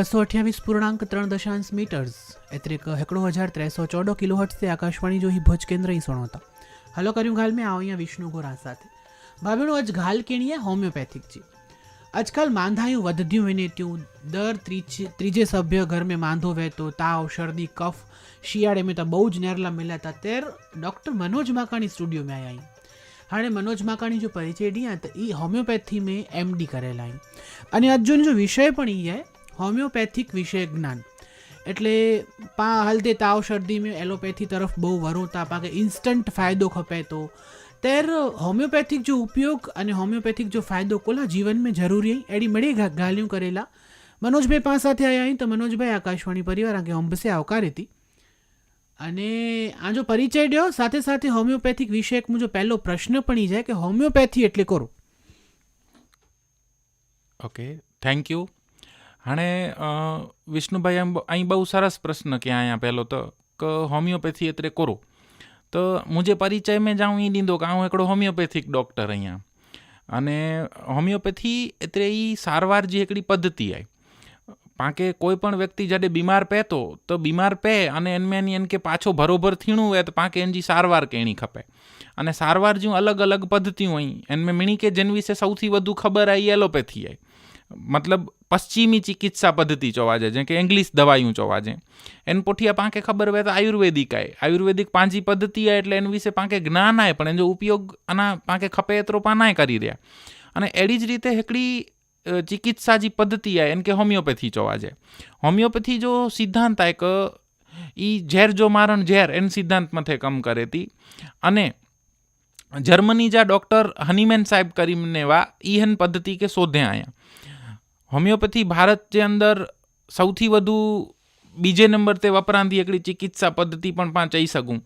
બસો અઠ્યાવીસ પૂર્ણાંક ત્રણ દશાંશ મીટર્સ એટલે કે હેકડો હજાર ત્રેસો ચોડો કિલો હર્ટ્સ આકાશવાણી જો ही ભુજ કેન્દ્ર ही सुनो હલો કર્યું ગાલ મેં આવો અહીંયા વિષ્ણુ ગોરા સાથે ભાભીણું આજ ગાલ કેણીએ હોમિયોપેથિક જી આજકાલ માંધાયું વધ્યું વિને ત્યું દર ત્રીજે ત્રીજે સભ્ય ઘર में માંદો વહેતો તાવ શરદી કફ શિયાળે में તો બહુ જ નેરલા મિલ્યા હતા તેર डॉक्टर मनोज माकाणी स्टूडियो में आया आई हाणे मनोज माकाणी जो परिचय ॾियां त ई होम्योपैथी में एम डी करेला आहिनि અને અર્જુન જો વિષય પણ ઈ आहे હોમિયોપેથિક વિશે જ્ઞાન. એટલે પા હલ્દે તાવ શરદીમાં એલોપેથી તરફ બહુ વરોતા, પાકે ઇન્સ્ટન્ટ ફાયદો ખપે તો. તેર, હોમિયોપેથિક જો ઉપયોગ અને હોમિયોપેથિક જો ફાયદો કોલા જીવનમાં જરૂરી એડી મળી ગાલ્યું કરેલા. મનોજભાઈ પાસે સાથે આવ્યા અહીં તો મનોજભાઈ આકાશવાણી પરિવાર આગે અંબસે આવકાર હતી. અને આ જો પરિચય ડ્યો, સાથે સાથે હોમિયોપેથિક વિષયક મુજો પહેલો પ્રશ્ન પણ જાય કે હોમિયોપેથી એટલે કરો? ઓકે થેન્ક યુ હાણે વિષ્ણુભાઈ આમ અહીં બહુ સરસ પ્રશ્ન કે અહીંયા પહેલો તો, કે હોમિયોપેથી એટલે કરો. તો મુજે પરિચય મેં જાઉં એ દીધો કે હું એકડો હોમિયોપેથિક ડૉક્ટર અહીંયા. અને હોમિયોપેથી એટલે એ સારવાર જે એકડી પદ્ધતિ આય. પાકે કોઈ પણ વ્યક્તિ જ્યારે બીમાર પહેતો તો બીમાર પે અને એનમેન એન કે પાછો ભરોભર થીણું હોય તો પાકે એની સારવાર કેણી ખપે. અને સારવાર જ્યું અલગ અલગ પદ્ધતિ હોય એનમે મીણી કે જેન વિશે સૌથી વધુ ખબર આવી એલોપેથી આય. મતલબ પશ્ચિમી ચિકિત્સા પદ્ધતિ જોવા જાય, જેમ કે ઇંગ્લિશ દવાયું જોવા જાય. એને પોઠી પાંખે ખબર હોય તો આયુર્વેદિક આય. આયુર્વેદિક પાંજી પદ્ધતિ આય એટલે એના વિશે પાંખે જ્ઞાન આય, પણ એનો ઉપયોગ આના પાંખે ખપે એતરો પાનાય કરી રહ્યા અને એડી જ રીતે હેકડી ચિકિત્સા જે પદ્ધતિ આય, એને કે હોમિયોપેથી જોવા જાય. હોમિયોપેથી જો સિદ્ધાંત આય કે એ ઝેર જો મારણ ઝેર, એન સિદ્ધાંત મથે કમ કરે હતી અને જર્મની જા ડૉક્ટર હનીમેન સાહેબ કરીમને વા ઈ હન પદ્ધતિ કે શોધે આયા. હોમિયોપેથી ભારતની અંદર સૌથી વધુ બીજે નંબર તે વપરાતી એકડી ચિકિત્સા પદ્ધતિ પણ પાંચ ચઈ શકું.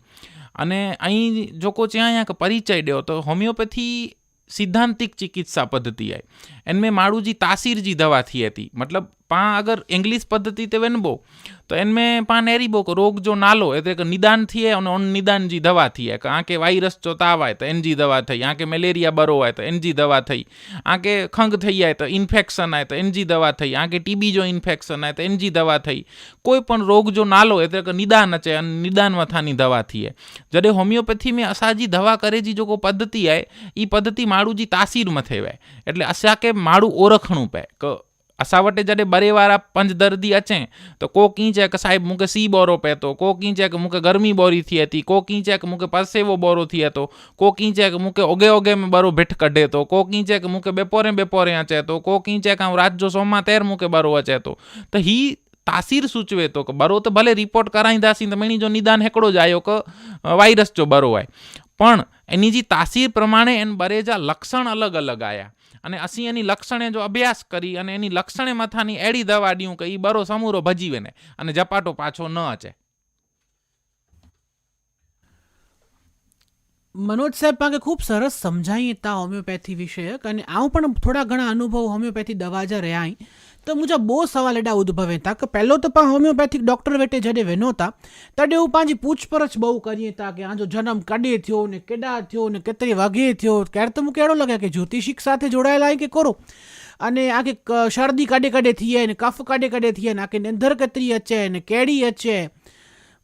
અને અહીં જોકો છે અહીંયા પરિચય ડ્યો તો હોમિયોપેથી સિદ્ધાંતિક ચિકિત્સા પદ્ધતિ આવી એનમે માળુજી તાસીરજી દવા થઈ હતી મતલબ पाँ अगर इंग्लिश पद्धति ते वनबो तो इनमें पान अहिड़ी बो रोग जो नालो एतिरे का निदान थिए उन उन निदान जी दवा थिए आंखे वायरस जो ताव आहे त इन जी दवा अथई आंखे मलेरिया ॿरो आहे त इन जी दवा अथई आंखे खंघि थई आहे त इन्फेक्शन आहे त इन जी दवा अथई आंखे टीबी जो इन्फेक्शन आहे त इन जी दवा अथई कोई पण रोग जो नालो एतिरे का निदान अचे अने निदान मथां नी दवा थिए जॾहिं होम्योपैथी में असांजी दवा करे जी जेको पद्धति आहे ई पद्धति माण्हू जी तासीर मथे वए એટલે असांखे माण्हू ओरखणो पए असां वटि जॾहिं ॿरे वारा पंज दर्दी अचे त को कीअं चए की साहिबु मूंखे सीउ ॿोरो पए थो को कीअं चए की मूंखे गर्मी ॿोरी थिए थी को कीअं चए की मूंखे परसेवो ॿोरो थिए थो को कीअं चए की मूंखे उगे उगे में ॿरो भिठ कढे थो को कीअं चए की मूंखे ॿेपोरे ॿेपोरे अचे थो को कीअं चए की राति जो सोमा तेर मूंखे ॿरो अचे थो त हीउ तासीर सूचवे थो की ॿरो त भले रिपोर्ट कराईंदासीं त मणी जो निदान हिकिड़ो ज आयो की वायरस जो ॿरो आहे पण इन जी तासीर प्रमाणे इन ॿरे जा लक्षण अलॻि अलॻि आया અને અસી એની લક્ષણે જો અભ્યાસ કરી અને એની લક્ષણે મથાની એડી દવા ॾियूं કે એ બરો સમૂરો ભજીવે ને અને ઝપાટો પાછો ન અચે. મનોજ સાહેબ પાસે ખૂબ સરસ સમજાઈ હતા હોમિયોપેથી વિષયક અને આવું પણ થોડા ઘણા અનુભવ હોમિયોપેથી દવા જ રહ્યા તો મુજબ બહુ સવાલ એડા ઉદ્ભવે હતા કે પહેલો તો પણ હોમિયોપેથિક ડૉક્ટર વેટે જડે વેનોતા, તડે હું પાંચી પૂછપરછ બહુ કરીએ હતા કે આજો જન્મ કડે થયો ને કેડા થયો ને કેટલી વાગે થયો, ક્યારે તો મૂકે એડો લાગે કે જ્યોતિષિક સાથે જોડાયેલા કે કરો? અને આખે શરદી કાઢે કાઢે થઈ ને કફ કાઢે કાઢે થઈ ને આખે નિંદર કતરી અચે ને કેડી અચે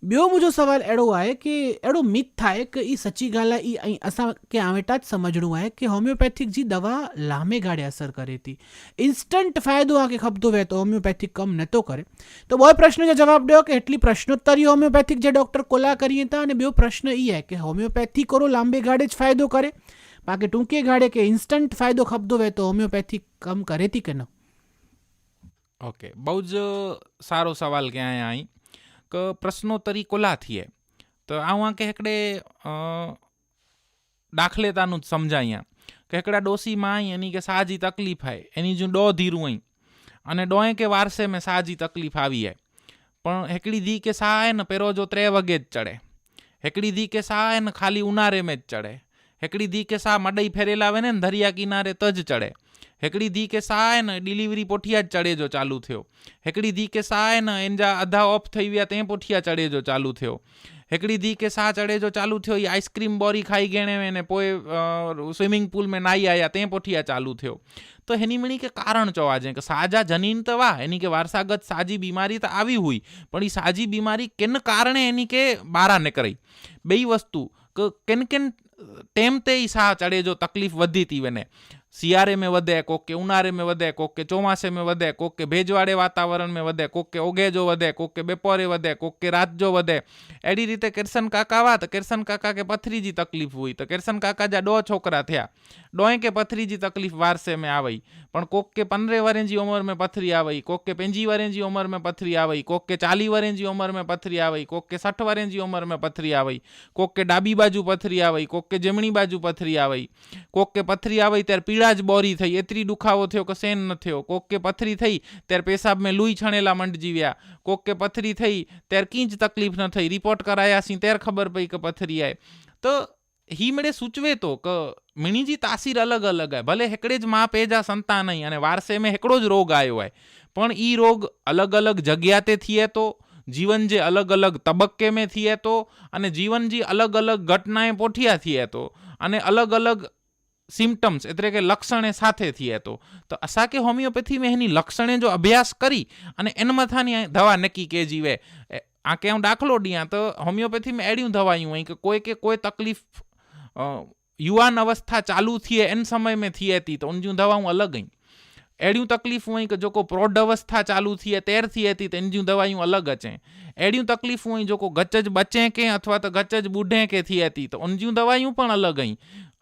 ॿियो मुंहिंजो सुवालु अहिड़ो आहे की अहिड़ो मिथ आहे की हीअ सची ॻाल्हि आहे ऐं असांखे आवेटा सम्झणो आहे की होम्योपैथिक जी दवा लामे गाड़े असरु करे थी इंस्टंट फ़ाइदो आहे की खपंदो वए त होम्योपैथिक कमु नथो करे त ॿ प्रश्न जो जवाबु ॾियो की हेटली प्रश्नोत्तरी होम्योपैथिक जे डॉक्टर कोला करी था अने ॿियो प्रश्न ई आहे की होम्योपैथी करो लांबे गाड़े ज फ़ाइदो करे बाक़ी टूके गाड़े खे इंस्टंट फ़ाइदो खपंदो वए त होम्योपैथिक कमु करे थी की न ओके બહુ सारो सवाल સવાલ ક્યાંય અહીં પ્રશ્નોત્તરી કોલા થઈએ તો આવું કે હેકડે દાખલેતાનું જ સમજાય કે હેકડા ડોસી માં એની કે સાજી તકલીફ આય. એની જો ડો ધીરું અહીં અને ડોએ કે વારસે મેં સાજી તકલીફ આવી હે પણ હેકડી ધી કે સા હે ને પેરો જો ત્રે વગે જ ચડે. હેકડી ધી કે સા હે ને ખાલી ઉનારે મેં જ ચડે. હેકડી ધી કે સા મડઈ ફેરેલા આવે ને દરિયા કિનારે તો જ ચડે. हिकिड़ी धीउ खे साह आहे न डिलीवरी पुठियां चढ़े जो चालू थियो हिकिड़ी धीउ खे साह आहे न इन जा अधा ऑफ थी विया तंहिं पुठियां चढ़े जो चालू थियो हिकिड़ी धीउ खे साह चढ़े जो चालू थियो ई आइस्क्रीम बोरी खाई गेणे में ने पोइ स्विमिंग पूल में नाई आया तंहिं पुठियां चालू थियो તો એની મણી કે કારણ ચવા છે કે સાજા જનીન તો વા એની કે વારસાગત સાજી બીમારી તો આવી હુઈ પણ એ સાજી બીમારી કેન કારણે એની કે બારા નીકળી બેય વસ્તુ કે કેન કેન ટેમ તે ઈ સાહ ચડે જો તકલીફ વધી તી વને सियारे में वे कोके उनारे में वे कोके चौमासे में वे कोके भेजवाड़े वातावरण में वे कोके ओगे जो वे कोके बेपोरे वे कोके रात जो वे अड़ी रीते किर्सन काका हुआ तो किर्सन काका के पथरी की तकलीफ़ हुई तो किर्सन काका जहाँ डो छोकरा थे डोए के पथरी की तकलीफ़ वारसे में आई कोक के पंद्रह वर की उम्र में पथरी आई कोक के पेंजी वरें की उम्र में पथरी आई कोक के चाली वरें की उम्र में पथरी आई कोक के सठ वरें की उम्र में पथरी आई कोक के डाबी बाजू पथरी आई कोक के जमणी बाजू पथरी आई कोक के पथरी आई तरह पीड़ा ઇલાજ બોરી થઈ એતરી દુખાવો થયો કે સેન ન થયો. કોક કે પથરી થઈ, ત્યારે પેશાબમાં લુઈ છણેલા મંડ જીવ્યા કોક કે પથરી થઈ, ત્યારે કીંજ તકલીફ ન થઈ. રિપોર્ટ કરાયા સી ત્યારે ખબર પડી કે પથરી આય. તો હી મેળે સૂચવે તો કે મિણીજી તાસીર અલગ અલગ હોય ભલે હેકડે જ માં પેજા સંતાન નહીં અને વારસે મેં હેકડો જ રોગ આવ્યો હોય પણ એ રોગ અલગ અલગ જગ્યાતે થઈએ તો, જીવન જે અલગ અલગ તબક્કે મેં થઈએ તો, અને જીવન જે અલગ અલગ ઘટનાએ પોઠિયા થઈએ તો, અને અલગ અલગ સિમ્ટમ્સ એટલે કે લક્ષણે સાથે થઈએ તો. તો આશા કે હોમિયોપેથીમાં એની લક્ષણે જો અભ્યાસ કરી અને એનમથાની દવા નક્કી કે જીવે. આ કે હું દાખલો ડિયા તો હોમિયોપેથીમાં એડિયું દવાયું હોય કે કોઈ કે કોઈ તકલીફ યુવાન અવસ્થા ચાલુ થઈએ એન સમય મેં થઈએ હતી તો ઉનજું દવાઉં અલગ અહીં એડિયું તકલીફ હોય કે જો કો પ્રૌઢ અવસ્થા ચાલુ થઈએ તેર થઈએ હતી તો એનજું દવાયું અલગ હશે એડિયું તકલીફ હોય જો કો ગચજ બચે કે અથવા તો ગચજ બુઢે કે થઈએ હતી તો ઉનજું દવાયું પણ અલગ અહીં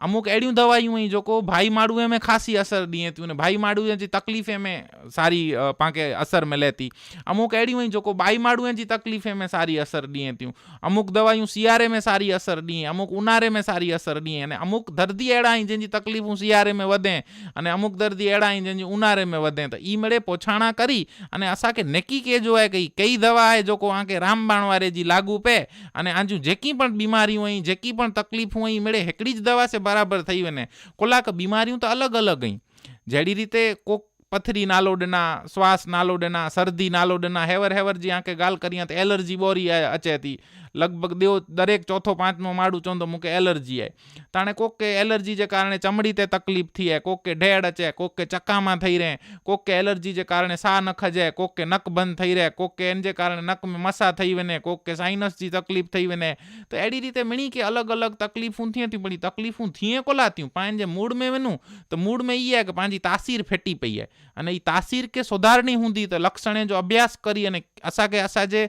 અમુક એડિયું દવાયું અહીં જોકો ભાई माड़ू में खासी असर ॾिए थियूं ने भाई माड़ूअ जी तकलीफ़े में सारी पाण असर मिले थी अमुक अहिड़ियूं आहिनि जेको भाई माड़ूअ जी तकलीफ़े में सारी असर ॾिए थियूं अमुक दवायूं सियारे में सारी असर ॾिए अमुक ऊन्हारे में सारी असर ॾिए अने अमुक दर्दी अहिड़ा आहिनि जंहिंजी तकलीफ़ूं सियारे में वधे अने अमुक दर्दी अहिड़ा आहिनि जंहिंजी ऊन्हारे में वधे त ई मिड़े पोछाणा करी अने असांखे नेकी कजो आहे की कई दवा आहे जेको तव्हांखे रामबाण वारे जी लागू पए अने आंजूं जेकी पण बीमारियूं आहिनि जेकी पण तकलीफ़ूं आहिनि मिड़े हिकिड़ी ज दवा से બરાબર થયું એને. કોલાક બીમારીઓ તો અલગ અલગ અહીં. જેડી રીતે કોક પથરી નાલોડના, શ્વાસ નાલોડના, શરદી નાલોડના, હેવર હેવર જે આંકે ગાલ કરીએ તો એલર્જી બોરી અચેતી લગભગ દેવો દરેક ચોથો, પાંચમો, માળું, ચોંધો મૂકે એલર્જી આય. તાણે કોક કે એલર્જી જે કારણે ચમડી તે તકલીફ થઈ કોક કે ઢેડ અચે, કોક કે ચક્કામાં થઈ રહે, કોક કે એલર્જી જે કારણે સા નખ જાય કોક કે નક બંધ થઈ રહે, કોક કે એને જે કારણે નકમાં મસા થઈ વને, કોક કે સાઇનસની તકલીફ થઈ વને. તો એડી રીતે મણી કે અલગ અલગ તકલીફું થિયે તી પણ તકલીફું થિયે કોલા થયું પાંજે મૂડ મેં વનું, તો મૂડ મેં ઈ કે પાંજી તાસીર ફેટી પઈ હે અને એ તાસીર કે સોધારની હુંદી તો લક્ષણે જો અભ્યાસ કરી અને આશા કે આશા જે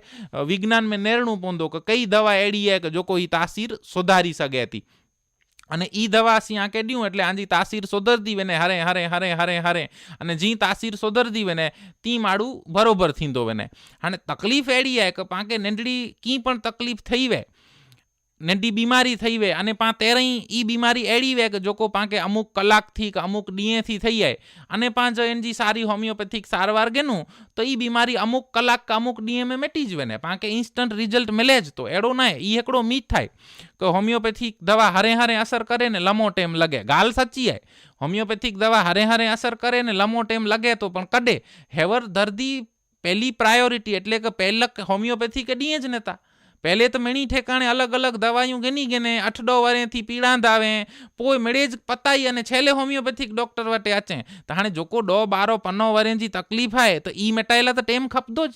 વિજ્ઞાન મેં નેરણું પોંદો કે કઈ દવા એડી હે કે જો કોઈ તાસીર સોધારી શકે હતી. અને ઈ દવા સી આંકે ડ્યું એટલે આજી તાસીર સોધરદી વેને, હરે હરે હરે હરે હરે. અને જી તાસીર સોધરદી વેને, તી માડું બરોબર થીંદો વેને. અને તકલીફ એડી હે કે પાંકે નંઢડી કી પણ તકલીફ થઈ વે નંઢી બીમારી થઈ વે અને પાં તેરઈ ઈ બીમારી એડી વે કે જોકો પાંકે અમુક કલાકથી કે અમુક ડીએથી થઈ જાય. અને પા જો એનજી સારી હોમિયોપેથિક સારવાર ગેનું, તો એ બીમારી અમુક કલાક કે અમુક ડીએ મેટી मिटी જ વેને. પાંકે ઇન્સ્ટન્ટ રિઝલ્ટ મળે જ તો. એડો ના ઈ એકડો મીત થાય. કે હોમિયોપેથિક દવા હરે હરે અસર કરે ને લમો ટેમ લગે. ગાલ સાચી હે હોમિયોપેથિક દવા હરે હરે અસર કરે ને લમો ટેમ લગે તો પણ કડે. હેવર દર્દી પહેલી પ્રાયોરિટી એટલે કે પહેલક હોમિયોપેથી કે ડીએ જ નેતા. પહેले त मिणी ठेकाणे अलॻि अलॻि दवायूं गिनी गिने अठ ॾह वारे थी पीड़ांदावे पोइ मिड़े पताई अने छेले होम्योपैथिक डॉक्टर वटि अचे त हाणे जेको ॾह ॿारहं पनो वारनि जी तकलीफ़ आहे त ई मिटाइण लाइ त टेम खपंदो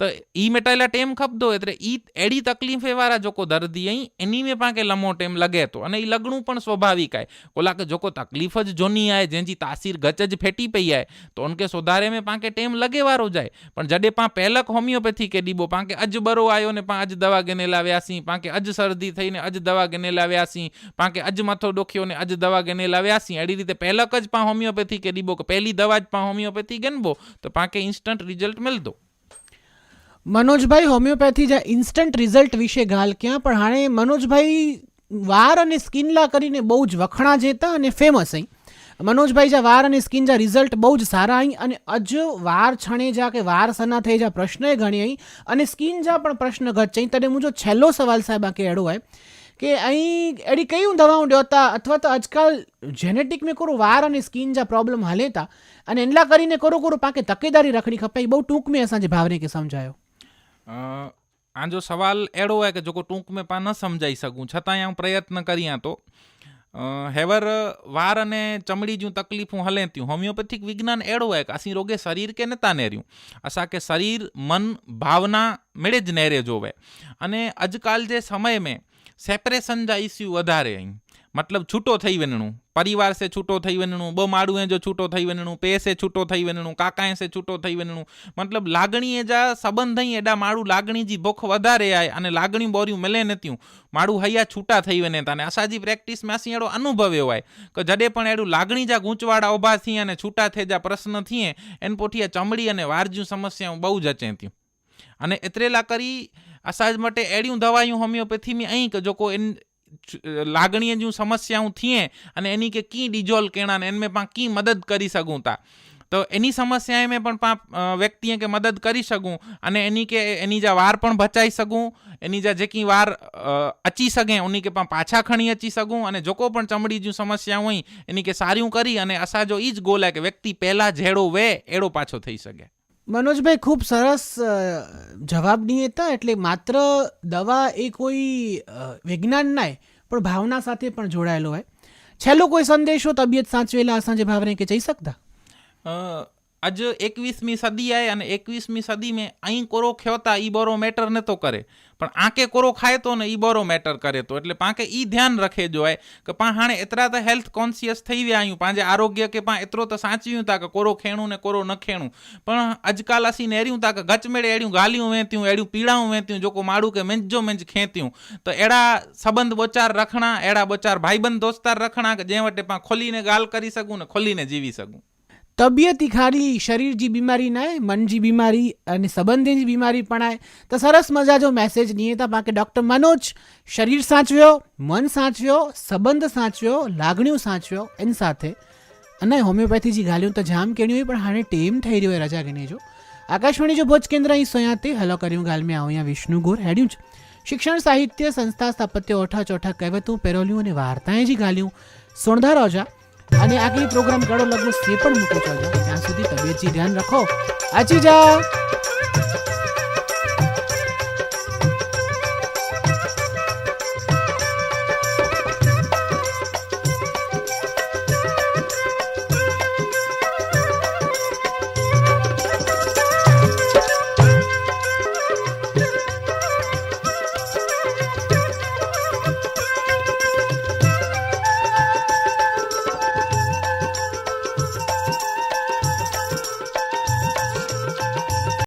તો એ મેટાઇલા ટેમ ખપદો એટલે એ એડી તકલીફે વાળા જોકો દર્દી અહીં, એની મેં પાંકે લમો ટેમ લગે તો. અને એ લગણું પણ સ્વાભાવિક આય. ઓલા કે જોકો તકલીફ જ જોની આય જેની તાસીર ગચ જ ફેટી પઈ આય. તો ઉનકે સુધારે મેં પાંકે ટેમ લગે વારો જાય. પણ જડે પા પહેલક હોમિયોપેથી કે ડીબો પાંકે અજ બરો આયો ને પા અજ દવા ગને લાવ્યાસી પાંકે અજ શરદી થઈને અજ દવા ગને લાવ્યાસી પાંકે અજ માથો ડોખ્યો ને અજ દવા ગને લાવ્યાસી એડી રીતે પહેલક જ પા હોમિયોપેથી કે ડીબો કે પહેલી દવા જ પા હોમિયોપેથી ગનબો તો પાંકે ઇન્સ્ટન્ટ રિઝલ્ટ મળદો મનોજભાઈ હોમિયોપેથી જે ઇન્સ્ટન્ટ રિઝલ્ટ વિશે ગાલ ક્યાં? પણ હાણે મનોજભાઈ વાર અને સ્કિનલા કરીને બહુ જ વખણા જેતા અને ફેમસ અહીં. મનોજભાઈ જા વાર અને સ્કિન જા રિઝલ્ટ બહુ જ સારા અહીં અને અજ વાર છણે જા કે વાર સના થઈ જા પ્રશ્ન ઘણી અહીં. અને સ્કિન જા પણ પ્રશ્ન ઘટ અહીં તને મુજો છેલ્લો સવાલ સાહેબ આ કે એડો હોય કે અહીં એડી કયું દવાઓ ડ્યોતા અથવા તો આજકાલ જેનેટિક મેં કોરો વાર અને સ્કિન જા પ્રોબ્લેમ હાલેતા અને એનલા કરીને કોરો કોરો પાકે તકેદારી રખડી ખપે બહુ ટૂંક મેં અસાંજે ભાવને કે સમજાયો. આ જો સવાલ એડો હોય કે જોકો ટૂંક મેં પા ન સમજાઈ શકું, છતાંય હું પ્રયત્ન કર્યા તો. હેવર વાર અને ચમડી જ્યું તકલીફું હલે ત્યું હોમિયોપેથિક વિજ્ઞાન એડો હોય કે અસી રોગે શરીર કે નતા નેર્યું. અસા કે શરીર, મન, ભાવના મેળે જ નેરે જોવે. અને આજકાલ જે સમય મેં સેપરેશન જા ઇસ્યુ વધારે અહીં. મતलबु छूटो ठही वञिणो परिवार से छूटो ठही वञिणो ॿ माण्हूअ जो छूटो ठही वञिणो पे से छूटो ठही वञिणो काकाए से छूटो ठही वञिणो मतिलबु लाॻणीअ जा सबंध ई एॾा माण्हू लाॻणी जी बुख वधारे आहे अने लाॻणियूं ॿोरियूं मिले नथियूं माण्हू हया छूटा ठही वञनि था अने असांजी प्रैक्टिस में असीं अहिड़ो अनुभवियो आहे की जॾहिं पण अहिड़ो लाॻणी जा गूंचवाड़ा उभा थियनि अने छूटा थिए जा प्रश्न थिए इन पुठियां चमड़ी अने वार जूं समस्याऊं बहू ज अचनि थियूं अने एतिरे लाइ करी असां वटि अहिड़ियूं दवायूं होम्योपैथी में आहिनि की जेको इन लाॻणीअ जूं समस्याऊं थिए अने इन खे कीअं डिजॉल्व करणा आहिनि इनमें पाण कीअं मदद करी सघूं था त इन समस्या में पण पाण व्यक्तिअ खे मदद करी सघूं अने इन खे इन जा वार पण बचाए सघूं इन जा जेकी वार अची सघे उन खे पाण पाछा खणी अची सघूं अने जेको पण चमड़ी जूं समस्याऊं हुई इन खे सारियूं करी अने असांजो ई गोल आहे की व्यक्ति पहिला जहिड़ो वेह अहिड़ो पाछो थी सघे મનોજભાઈ, ખૂબ સરસ જવાબની હતા એટલે માત્ર દવા એ કોઈ વિજ્ઞાન નાય પણ ભાવના સાથે પણ જોડાયેલો હોય. છેલ્લો કોઈ સંદેશો, તબિયત સાચવેલા સાંજે ભાવને કે જઈ શકતા? આજ એકવીસમી સદી આય અને એકવીસમી સદી મેં અહીં કોરો ખેવતા એ બરો મેટર નતો કરે. પણ આંકે કોરો ખાય તો ને એ બરો મેટર કરે તો. એટલે પાંકે એ ધ્યાન રખે જોય કે પા હાણે એતરા તો હેલ્થ કોન્શિયસ થઈ વ્યા આયું. પાંજે આરોગ્ય કે પા એતરો તો સાચવ્યું તા કે કોરો ખેણું ને કોરો ન ખેણું. પણ આજકાલ અસીને એર્યું તા કે ગચમેળે એડ્યું ગાલિયું વેંત્યું, એડ્યું પીળાઉં વેંત્યું, જોકો માડું કે મેંજો મેંજ ખેંત્યું. તો એડા સંબંધ બોચાર રખણા, એડા બોચાર ભાઈબંધ દોસ્તાર રખણા કે જે વટે પા ખોલીને ગાલ કરી શકું ને ખોલીને જીવી શકું. તબિયત ખાલી શરીર જી બીમારી નાય, મન જી બીમારી અને સંબંધી જી બીમારી પણ આય તો સરસ મજા જો મેસેજ નહીં હતા બાકી ડૉક્ટર મનોજ શરીર સાચવ્યો, મન સાચવ્યો, સંબંધ સાચવ્યો, લાગણીઓ સાચવ્યો, એની સાથે. અને હોમિયોપેથી જી ગાલ્યું તો જામ કેણી હોય, પણ હાणे ટેમ થઈ રહ્યો રજા ગણી જો. આકાશવાણી જો ભોજ કેન્દ્ર અહીં સોયાતે હલો કર્યું ગાલ મેં આવો અહીંયા વિષ્ણુ ગોર હેડ્યું છે શિક્ષણ, સાહિત્ય, સંસ્થા, સ્થાપત્ય ઓઠા ચોઠા કહેવતું, પેરોલ્યું અને વાર્તાએ જી ગાલ્યું. સોણધા રોજા અને આગલી પ્રોગ્રામ ગળો લગ્ન તે પણ મૂકી ચાલજો ત્યાં સુધી તબિયત જી ધ્યાન રાખો. આજી જા.